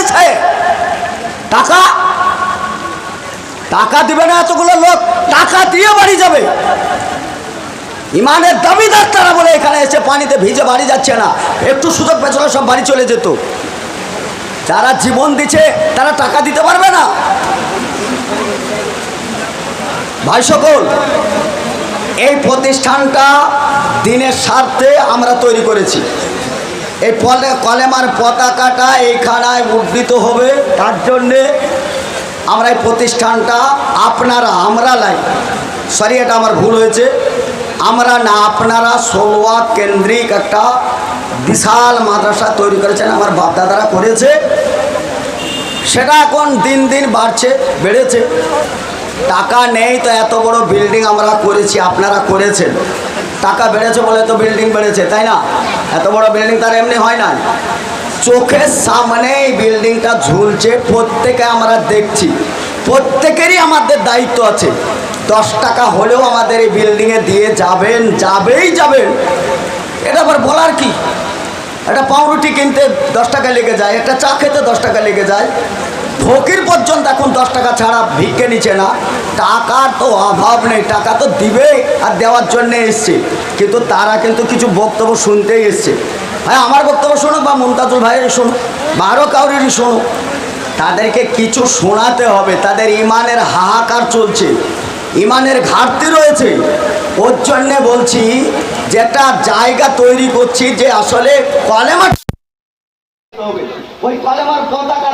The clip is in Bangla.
দিয়েছে। টাকা? টাকা দিবে না এতগুলো লোক, টাকা দিয়ে বাড়ি যাবে। ইমানের দাবিদার তারা বলে এখানে এসে পানিতে ভিজে বাড়ি যাচ্ছে না। একটু সুযোগ পেছনে সব বাড়ি চলে যেত। যারা জীবন দিচ্ছে, তারা টাকা দিতে পারবে না। ভাই সকল, এই প্রতিষ্ঠানটা দিনের স্বার্থে আমরা তৈরি করেছি। এই পলে কলেমার পতাকাটা এই এইখানায় উদ্দিত হবে। তার জন্যে আমরা এই প্রতিষ্ঠানটা আপনারা, আমরা লাই। সরি এটা আমার ভুল হয়েছে। আমরা না আপনারা সোলোয়া কেন্দ্রিক একটা বিশাল মাদ্রাসা তৈরি করেছেন, আমার বাপদাদারা করেছে। সেটা এখন দিন দিন বাড়ছে, বেড়েছে। টাকা নেই তো এত বড় বিল্ডিং আমরা করেছি, আপনারা করেছেন। টাকা বেড়েছে বলে তো বিল্ডিং বেড়েছে, তাই না? এত বড় বিল্ডিং তার এমনি হয় না চোখের সামনে এই বিল্ডিংটা ঝুলছে, প্রত্যেকে আমরা দেখছি। প্রত্যেকেরই আমাদের দায়িত্ব আছে। দশ টাকা হলেও আমাদের এই বিল্ডিংয়ে দিয়ে যাবেন, যাবেই যাবেন। এটা আবার বলার কি? একটা পাউরুটি কিনতে দশ টাকা লেগে যায়, একটা চা খেতে দশ টাকা লেগে যায়। ফকির পর্যন্ত এখন দশ টাকা ছাড়া ভিক্ষে নিচ্ছে না। টাকার তো অভাব নেই, টাকা তো দিবে আর দেওয়ার জন্য এসছে। কিন্তু তারা কিন্তু কিছু বক্তব্য শুনতেই এসছে। হ্যাঁ আমার বক্তব্য শোনো বা মুমতাজুল ভাইয়ের শোনো বা আরও কাউরেরই শোনো। তাদেরকে কিছু শোনাতে হবে, তাদের ইমানের হাহাকার চলছে। ইমানের ঘাটতি রয়েছে। ওর জন্যে বলছি, যেটা জায়গা তৈরি করছি যে আসলে কলেমা হবে ওই কলেমার টাকা